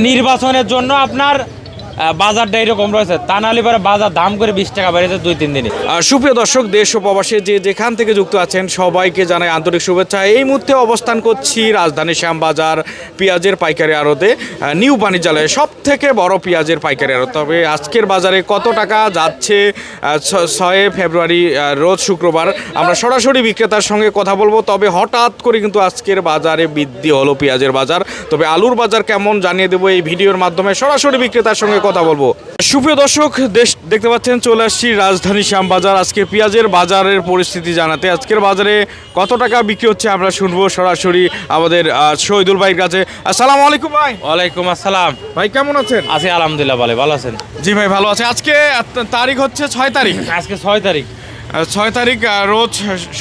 নির্বাচনের জন্য আপনার বাজারটা এরকম রয়েছে। তা নাহলে পরে বাজার দাম করে বিশ টাকা বেড়েছে দুই, তিন দিনে। সুপ্রিয় দর্শক, দেশ ও প্রবাসে যে যেখান থেকে যুক্ত আছেন, সবাইকে জানাই আন্তরিক শুভেচ্ছা। এই মুহূর্তে অবস্থান করছি রাজধানী শ্যামবাজার পেঁয়াজের পাইকারি আড়তে নিউ বাণিজ্যালয়ে। সব থেকে বড় পেঁয়াজের পাইকারি আড়ত। তবে আজকের বাজারে কত টাকা যাচ্ছে ছয় ফেব্রুয়ারি রোজ শুক্রবার, আমরা সরাসরি বিক্রেতার সঙ্গে কথা বলব। তবে হঠাৎ করে কিন্তু আজকের বাজারে বৃদ্ধি হলো পেঁয়াজের বাজার। তবে আলুর বাজার কেমন জানিয়ে দেবো এই ভিডিওর মাধ্যমে। সরাসরি বিক্রেতার সঙ্গে কথা বলব। সুপ্রিয় দর্শক দেশ দেখতে পাচ্ছেন চলে আসছি রাজধানী শ্যামবাজার। আজকে পেঁয়াজের বাজারের পরিস্থিতি জানাতে। আজকের বাজারে কত টাকা বিক্রি হচ্ছে আমরা শুনব সরাসরি আমাদের শহীদুল ভাইয়ের কাছে। আসসালামু আলাইকুম ভাই। ওয়ালাইকুম আসসালাম। ভাই কেমন আছেন? আছি আলহামদুলিল্লাহ ভালো ভালো আছেন? জি ভাই ভালো আছে। আজকে তারিখ হচ্ছে ছয় তারিখ। আজকে ছয় তারিখ। ছয় তারিখ রোজ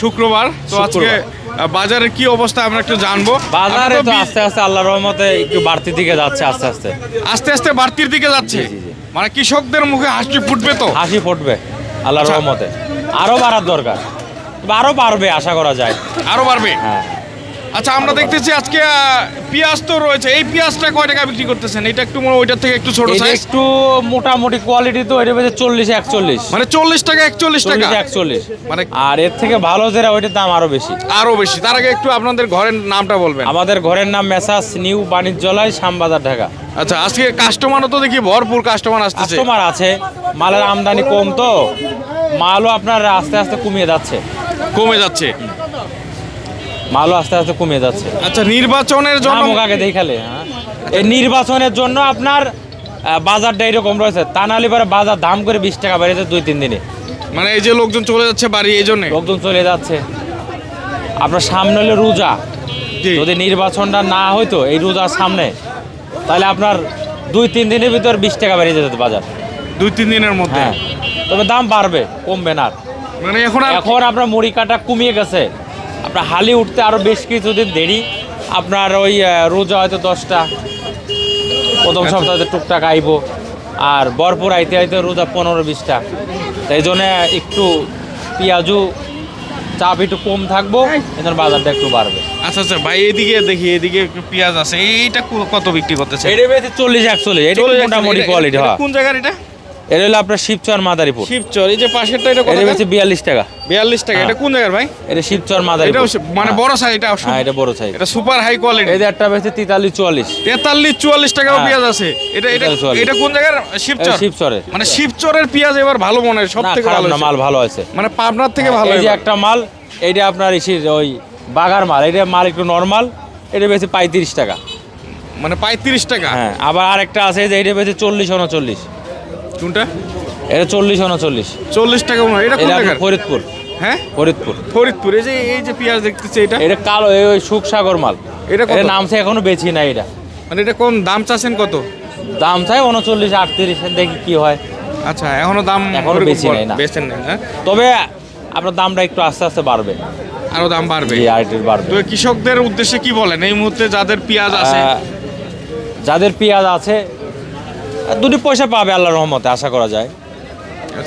শুক্রবার। তো আজকে বাজারের কি অবস্থা আমরা একটু জানব। বাজারে তো আস্তে আস্তে আল্লাহর রহমতে একটু বাড়তি দিকে যাচ্ছে আস্তে আস্তে। আস্তে আস্তে বাড়তির দিকে যাচ্ছে। মানে কৃষকদের মুখে হাসি ফুটবে তো? হাসি ফুটবে আল্লাহর আচ্ছা। রহমতে। আরও বাড়ার দরকার। আরও বাড়বে আশা করা যায়। আরও বাড়বে? হ্যাঁ। আচ্ছা আমরা দেখতেছি আজকে পেঁয়াজ তো রয়েছে। এই পেঁয়াজটা কয় টাকা বিক্রি করতেছেন? এটা একটু ওইটার থেকে একটু ছোট সাইজ একটু মোটামুটি কোয়ালিটি তো এটা বেঁচে চল্লিশ একচল্লিশ। মানে চল্লিশ টাকা একচল্লিশ টাকা? চল্লিশ একচল্লিশ। মানে আর এর থেকে ভালো যেটা ওইটার দাম আরও বেশি। আরও বেশি। তার আগে একটু আপনাদের ঘরের নামটা বলবেন। আমাদের ঘরের নাম মেসাস নিউ বাণিজ্যালয় শ্যামবাজার ঢাকা। আচ্ছা আজকে কাস্টমারও তো দেখি ভরপুর কাস্টমার আসতেছে। কাস্টমার আছে। মালের আমদানি কম তো। মালও আপনার আস্তে আস্তে কমিয়ে যাচ্ছে। কমে যাচ্ছে। মালও আস্তে আস্তে কমিয়ে যাচ্ছে। আচ্ছা নির্বাচনের জন্য আগে দেখালে হ্যাঁ? এই নির্বাচনের জন্য আপনার বাজারটা এরকম রয়েছে। তা নাহলে পরে বাজার দাম করে বিশ টাকা বেড়েছে দুই তিন দিনে। মানে এই যে লোকজন চলে যাচ্ছে বাড়ি এই জন্য? লোকজন চলে যাচ্ছে। আপনার সামনে হলে রোজা। যদি নির্বাচনটা না হইতো এই রোজার সামনে তাহলে আপনার দুই তিন দিনের ভিতর বিশ টাকা বেড়ে যেত বাজার। দুই তিন দিনের মধ্যে? হ্যাঁ। তবে দাম বাড়বে কমবে না। মানে এখন এখন আপনার মুড়ি কাটা কমিয়ে গেছে। আপনার হালি উঠতে আরও বেশ কিছুদিন দেরি। আপনার ওই রোজা হয়তো দশটা প্রথম আচ্ছা। সপ্তাহে টুকটাক আইব। আর বরপুর আইতে আইতে রোজা পনেরো বিশটা। তাই জন্যে একটু পেঁয়াজু চাপ একটু কম থাকব এদের বাজারটা একটু বাড়বে। আচ্ছা আচ্ছা ভাই এদিকে দেখি এদিকে একটু পেঁয়াজ আছে। এইটা কত বিক্রি করতেছে এটা চল্লিশ একচল্লিশ এটা মোটামুটি কোয়ালিটি এটা হ্যাঁ। কোন জায়গার এটা? এটা হলো আপনার শিবচর মাদারীপুর। শিবচর এই যে পাশেরটা এটা কত এটা বেশি বিয়াল্লিশ টাকা। বিয়াল্লিশ টাকা এটা কোন জায়গার ভাই? এটা শিবচর এটা মানে হ্যাঁ। বড় সাইজ এটা হ্যাঁ এটা বড় সাইজ এটা সুপার হাই কোয়ালিটি এই একটা চুয়াল্লিশ। তেতাল্লিশ চুয়াল্লিশ টাকাও হ্যাঁ। পেঁয়াজ আছে। এটা এটা এটা কোন জায়গার? শিবচর? শিবচরে। মানে শিবচরের পেঁয়াজ এবার ভালো মনে হয় সব থেকে খারাপ ভালো না মাল ভালো আছে মানে পাবনার থেকে ভালো এই যে একটা মাল এইটা আপনার ইসির ওই বাগার মাল এটা মাল একটু নর্মাল এটা বেশি পঁয়ত্রিশ টাকা। মানে পঁয়ত্রিশ টাকা। হ্যাঁ আবার আরেকটা আছে যে এটা বেশি চল্লিশ উনচল্লিশ। কোনটা? এটা চল্লিশ উনচল্লিশ। চল্লিশ টাকা এটা কোন এটা ফরিদপুর। হ্যাঁ? ফরিদপুর। ফরিদপুর। এই যে এই যে পেঁয়াজ দেখতেছি এটা? এটা কালো এই ওই সুখসাগর মাল। এটা? এটা নামছে এখনও বেছি না এটা। মানে এটা কোন দাম চাচ্ছেন কত? দাম চাই উনচল্লিশ আটত্রিশ দেখি কি হয়। আচ্ছা এখনও দাম এখনও বেশি নেই না। বেচেন নেই হ্যাঁ? তবে আপনার দামটা একটু আস্তে আস্তে বাড়বে। আরও দাম বাড়বে? বাড়বে। তো কৃষকদের উদ্দেশ্যে কি বলেন? এই মুহূর্তে যাদের পেঁয়াজ আছে যাদের পেঁয়াজ আছে দুটি পয়সা পাবে আল্লাহর রহমতে আশা করা যায়।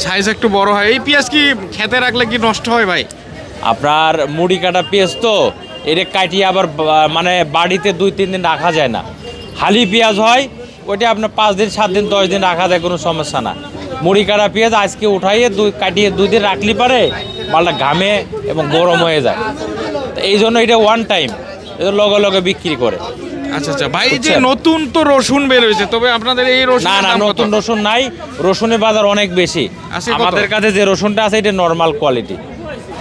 সাইজ একটু বড় হয়। এই পেঁয়াজ কি খেতে রাখলে কি নষ্ট হয় ভাই? আপনার মুড়ি কাটা পেঁয়াজ তো এটা কাটিয়ে আবার মানে বাড়িতে দুই তিন দিন রাখা যায় না। হালি পেঁয়াজ হয় ওইটা আপনার পাঁচ দিন সাত দিন দশ দিন রাখা যায় কোনো সমস্যা না। মুড়ি কাটা পেঁয়াজ আজকে উঠাইয়ে দুই কাটিয়ে দুই দিন রাখলি পারে মালটা ঘামে এবং গরম হয়ে যায়। তো এই জন্য এটা ওয়ান টাইম লগে লগে বিক্রি করে। আচ্ছা আচ্ছা। ভাই যে নতুন তো রসুন বের হয়েছে তবে আপনাদের এই রসুন না না নতুন রসুন নাই। রসুনের বাজার অনেক বেশি। আমাদের কাছে যে রসুনটা আছে এটা নর্মাল কোয়ালিটি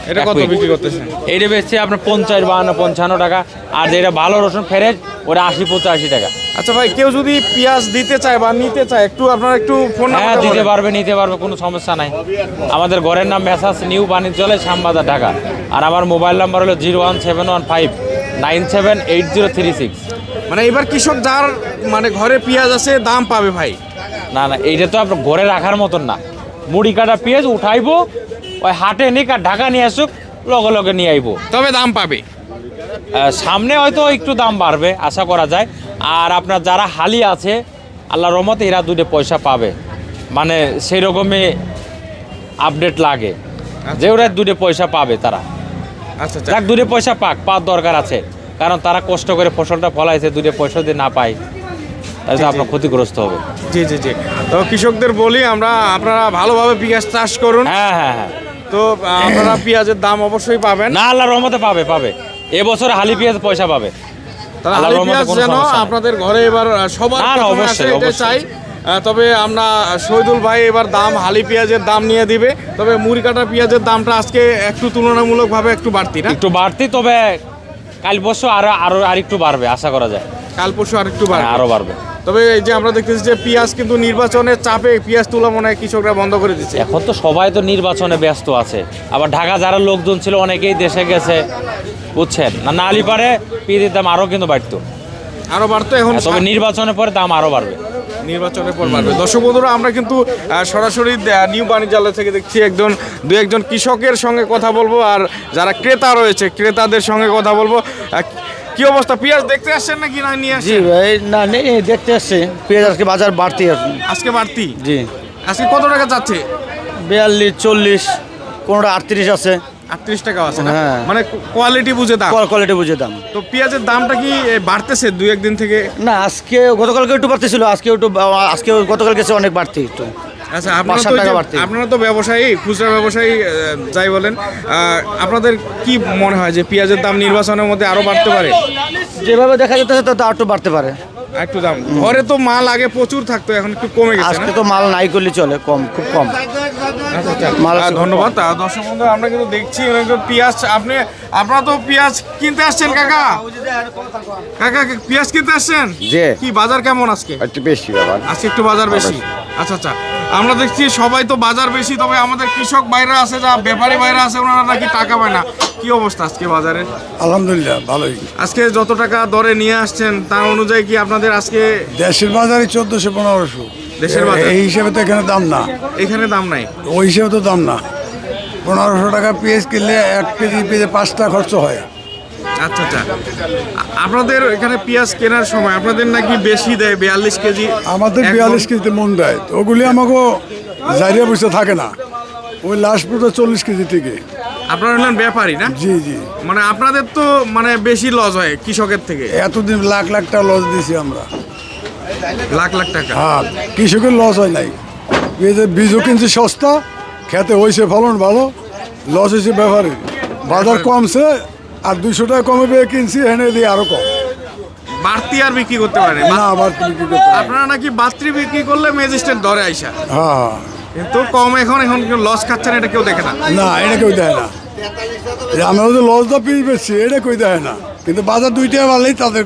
এটা কত বিক্রি করতেছেন? এইটা বেচছে আপনার পঞ্চাশ বাহান্ন পঞ্চান্ন টাকা। আর যেটা ভালো রসুন ফ্রেশ ওটা আশি পঁচাশি টাকা। আচ্ছা ভাই কেউ যদি পেঁয়াজ দিতে চায় বা নিতে চায় একটু আপনারা একটু ফোন হ্যাঁ দিতে পারবে নিতে পারবে কোনো সমস্যা নাই। আমাদের ঘরের নাম মেসাস নিউ বাণিজ্যালয় শ্যামবাজার ঢাকা। আর আমার মোবাইল নাম্বার হলো zero one seven one five nine seven eight zero three six. মানে এবার কৃষক যার মানে ঘরে পেঁয়াজ আছে দাম পাবে ভাই। না না এইটা তো আপনার ঘরে রাখার মতন না। মুড়ি কাটা পেঁয়াজ উঠাইবো ওই হাটে নিক আর ঢাকা নিয়ে আসুক লগে লগে নিয়ে আইবো। তবে দাম পাবে। সামনে হয়তো একটু দাম বাড়বে আশা করা যায়। আর আপনার যারা হালি আছে আল্লাহ রহমতে এরা দুটো পয়সা পাবে। মানে সেই রকমই আপডেট লাগে যে ওরা দুটো পয়সা পাবে তারা। আচ্ছা আচ্ছা। যাক দুটো পয়সা পাক পাওয়ার দরকার আছে। কারণ তারা কষ্ট করে ফসলটা ফলাইছে দুটো পয়সা যদি না পায়। তাহলে আপনার ক্ষতিগ্রস্ত হবে। জি জি জি। তো কৃষকদের বলি আমরা আপনারা ভালোভাবে পেঁয়াজ চাষ করুন। হ্যাঁ হ্যাঁ হ্যাঁ। তো আপনারা পেঁয়াজের দাম অবশ্যই পাবেন। না আল্লাহ রহমতে পাবে পাবে। এবছর হালি পেঁয়াজ পয়সা পাবে। আল্লাহর পেঁয়াজ যেন আপনাদের ঘরে এবার সবার অবশ্যই। চাই। তবে আমরা শহীদুল ভাই এবার দাম হালি পেঁয়াজের দাম নিয়ে দিবে। তবে মুড়ি কাটা পেঁয়াজের দামটা আজকে একটু তুলনামূলকভাবে একটু বাড়তি না? একটু বাড়তি তবে কাল পরশু আরও আরও আরেকটু বাড়বে আশা করা যায়। কাল পরশু আর একটু হ্যাঁ, বাড়বে আরও বাড়বে। তবে এই যে আমরা দেখতেছি যে পেঁয়াজ কিন্তু নির্বাচনের চাপে পেঁয়াজ তোলা মনে হয় কৃষকরা বন্ধ করে দিচ্ছে। এখন তো সবাই তো নির্বাচনে ব্যস্ত আছে। আবার ঢাকা যারা লোকজন ছিল অনেকেই দেশে গেছে। বুঝছেন? না নালি পারে পিঁয়াজের দাম আরও কিন্তু বাড়তো। আরও বাড়তো এখন তবে নির্বাচনের পরে দাম আরও বাড়বে। নির্বাচনের পর বাড়বে। দর্শক বন্ধুরা আমরা কিন্তু সরাসরি নিউ বাণিজ্যালয় থেকে দেখছি একজন দু একজন কৃষকের সঙ্গে কথা বলব আর যারা ক্রেতা রয়েছে ক্রেতাদের সঙ্গে কথা বলব। কি অবস্থা? পেঁয়াজ দেখতে আসছেন নাকি না নিয়ে জি আসছেন? ভাই না নেই দেখতে আসছে। পেঁয়াজ আজকে বাজার বাড়তি আজকে বাড়তি? জি। আজকে কত টাকা যাচ্ছে? বিয়াল্লিশ চল্লিশ কোনোটা আটত্রিশ আছে। আটত্রিশ টাকা আছে না? হ্যাঁ। মানে কোয়ালিটি বুঝে দাম। কোয়ালিটি বুঝে দাম। তো পেঁয়াজের দামটা কি এ, বাড়তেছে দুই একদিন থেকে? না আজকে গতকালকে একটু বাড়তি ছিল আজকে একটু আজকে গতকাল গেছে অনেক বাড়তি একটু। আচ্ছা আপনারা পাঁচ সাত তো এই টাকা যে- আপনারা তো ব্যবসায়ী খুচরা ব্যবসায়ী আহ, যাই বলেন আহ, আপনাদের কি মনে হয় যে পেঁয়াজের দাম নির্বাচনের মধ্যে আরও বাড়তে পারে? যেভাবে দেখা যেতেছে তো তা একটু বাড়তে পারে। একটু দাম। ঘরে তো মাল আগে প্রচুর থাকতো এখন একটু কমে গেছে না? আজকে তো মাল নাই করলে চলে কম খুব কম। ধন্যবাদ। দর্শক বন্ধু আমরা কিন্তু দেখছি পেঁয়াজ। আপনি আপনারা তো পেঁয়াজ কিনতে আসছেন কাকা। কাকা? পেঁয়াজ কিনতে আসছেন? জি। কি বাজার কেমন আজকে? একটু বেশি আজকে একটু বাজার বেশি। আচ্ছা আচ্ছা। আমরা দেখছি সবাই তো বাজার বেশি তবে আমাদের কৃষক বাইরে আছে যা ব্যাপারী বাইরে আছে ওনারা নাকি টাকা পায় না। কি অবস্থা আজকে বাজারে? আলহামদুলিল্লাহ ভালোই। আজকে যত টাকা দরে নিয়ে আসছেন তার অনুযায়ী কি আপনাদের আজকে দেশের বাজারে চোদ্দশো পনেরোশো। দেশের বাজার? এই হিসেবে তো এখানে দাম না। এখানে দাম নাই। ওই হিসেবে তো দাম না। পনেরোশো টাকা পেঁয়াজ কিনলে এক কেজি পেঁয়াজে পাঁচটা খরচ হয়। আচ্ছা আচ্ছা। আপনাদের এখানে পেঁয়াজ কেনার সময় আপনাদের নাকি বেশি দেয় বিয়াল্লিশ কেজি? আমাদের বিয়াল্লিশ। কেজিতে মন দেয়। তো ওগুলি আমাকে জারিয়া বসে থাকে না। ওই লাস্ট পর্যন্ত চল্লিশ কেজি থেকে। আপনারা হলেন ব্যাপারী না? জি জি। মানে আপনাদের তো মানে বেশি লস হয় কৃষকের থেকে। এতদিন লাখ লাখ টাকা লস দিয়েছি আমরা। লাখ লাখ টাকা। হ্যাঁ কৃষকের লস হয় নাই। পেঁয়াজের বীজও কিনছি সস্তা খেতে হয়েছে ফলন ভালো লস হয়েছে ব্যাপারে। বাজার কমছে আর দুইশো টাকা কমে পেয়ে কিনছি এনে দিয়ে আরও কম। বাড়তি আর বিক্রি করতে পারে না। তুমি কি করতে পারবে? আপনারা নাকি বাত্রি বিক্রি করলে ম্যাজিস্ট্রেট ধরে আইসা। হ্যাঁ হ্যাঁ। কিন্তু কম এখন এখন লস খাচ্ছেন এটা কেউ দেখে না। না এটা কেউ দেয় না। যে আমরা যে লস দা পিস বেচছি এটা কেউ দেয় না। কিন্তু বাজার দুইটা ভালোই তাদের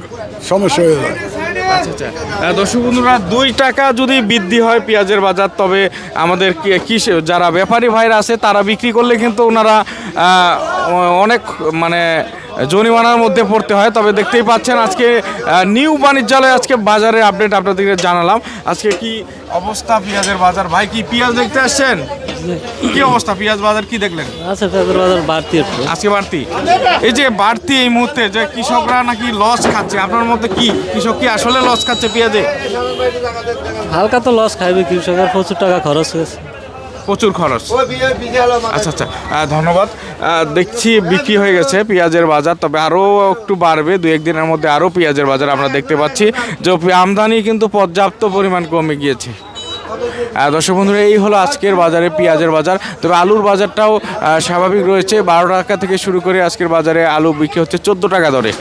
সমস্যা হয়ে যায়। আচ্ছা আচ্ছা। দর্শক বন্ধুরা, দুই টাকা যদি বৃদ্ধি হয় পেঁয়াজের বাজার, তবে আমাদের কি- যারা ব্যাপারী ভাইরা আছে, তারা বিক্রি করলে কিন্তু ওনারা অনেক মানে জরিমানার মধ্যে পড়তে হয়। তবে দেখতেই পাচ্ছেন, আজকে নিউ বাণিজ্যালয় আজকে বাজারের আপডেট আপনাদেরকে জানালাম। আজকে কি অবস্থা পেঁয়াজের বাজার। ভাই কি পেঁয়াজ দেখতে আসছেন? কি অবস্থা পেঁয়াজ বাজার কি দেখলেন? আচ্ছা পেঁয়াজের বাজার বাড়তি আজকে বাড়তি? এই যে বাড়তি এই মুহূর্তে যে কৃষকরা নাকি লস খাচ্ছে আপনার মধ্যে কি? কৃষক কি আসলে লস খাচ্ছে পেঁয়াজে? হালকা তো লস খাইবে কৃষকের প্রচুর টাকা খরচ হয়েছে। প্রচুর খরচ। আচ্ছা আচ্ছা। ধন্যবাদ। দেখছি বিক্রি হয়ে গেছে পেঁয়াজের বাজার তবে আরও একটু বাড়বে দু একদিনের মধ্যে আরও পেঁয়াজের বাজার আমরা দেখতে পাচ্ছি। যে আমদানি কিন্তু পর্যাপ্ত পরিমাণ কমে গিয়েছে। দর্শক বন্ধুরা এই হলো আজকের বাজারে পেঁয়াজের বাজার। তবে আলুর বাজারটাও স্বাভাবিক রয়েছে। বারো টাকা থেকে শুরু করে আজকের বাজারে আলু বিক্রি হচ্ছে চোদ্দ টাকা দরে।